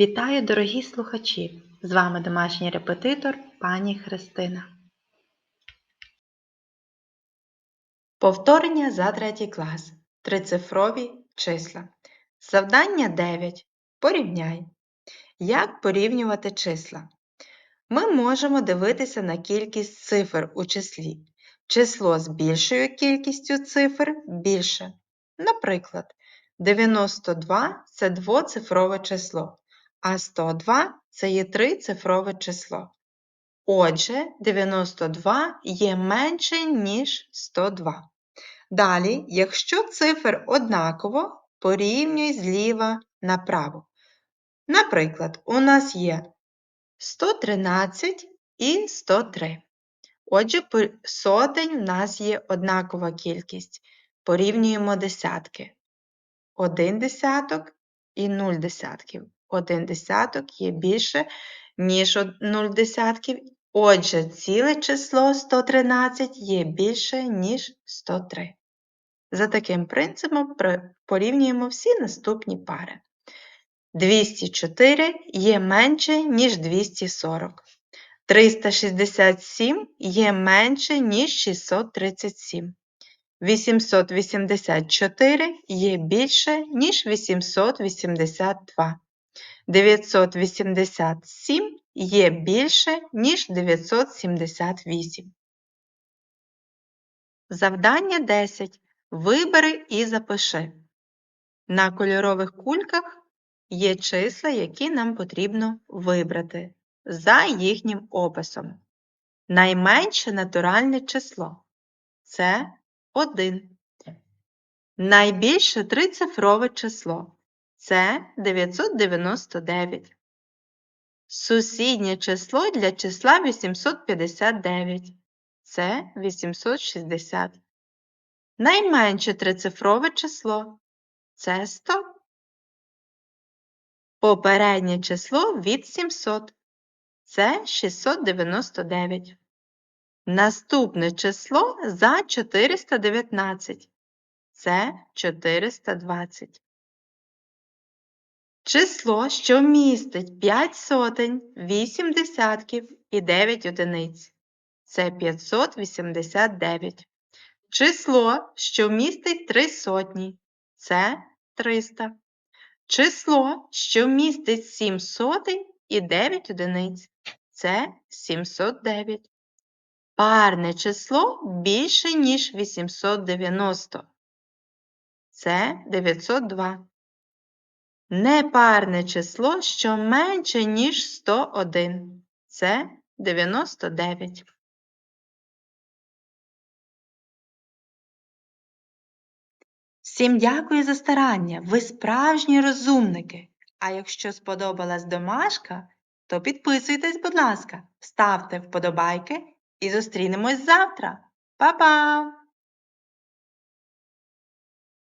Вітаю, дорогі слухачі! З вами домашній репетитор пані Христина. Повторення за третій клас. Трицифрові числа. Завдання 9. Порівняй. Як порівнювати числа? Ми можемо дивитися на кількість цифр у числі. Число з більшою кількістю цифр більше. Наприклад, 92 це двоцифрове число, а 102 це є трицифрове число. Отже, 92 є менше, ніж 102. Далі, якщо цифр однаково, порівнюй зліва направо. Наприклад, у нас є 113 і 103. Отже, сотень в нас є однакова кількість. Порівнюємо десятки. 1 десяток і 0 десятків. 1 десяток є більше, ніж 0 десятків. Отже, ціле число 113 є більше, ніж 103. За таким принципом порівнюємо всі наступні пари. 204 є менше, ніж 240. 367 є менше, ніж 637. 884 є більше, ніж 882. 987 є більше, ніж 978. Завдання 10. Вибери і запиши. На кольорових кульках є числа, які нам потрібно вибрати за їхнім описом. Найменше натуральне число це 1. Найбільше трицифрове число це 999. Сусіднє число для числа 859 це 860. Найменше трицифрове число це 100. Попереднє число від 700 це 699. Наступне число за 419 це 420. Число, що містить 5 сотень, 8 десятків і 9 одиниць. Це 589. Число, що містить 3 сотні. Це 300. Число, що містить 7 сотень і 9 одиниць. Це 709. Парне число більше, ніж 890. Це 902. Непарне число, що менше, ніж 101. Це 99. Всім дякую за старання. Ви справжні розумники. А якщо сподобалась домашка, то підписуйтесь, будь ласка, ставте вподобайки і зустрінемось завтра. Па-па!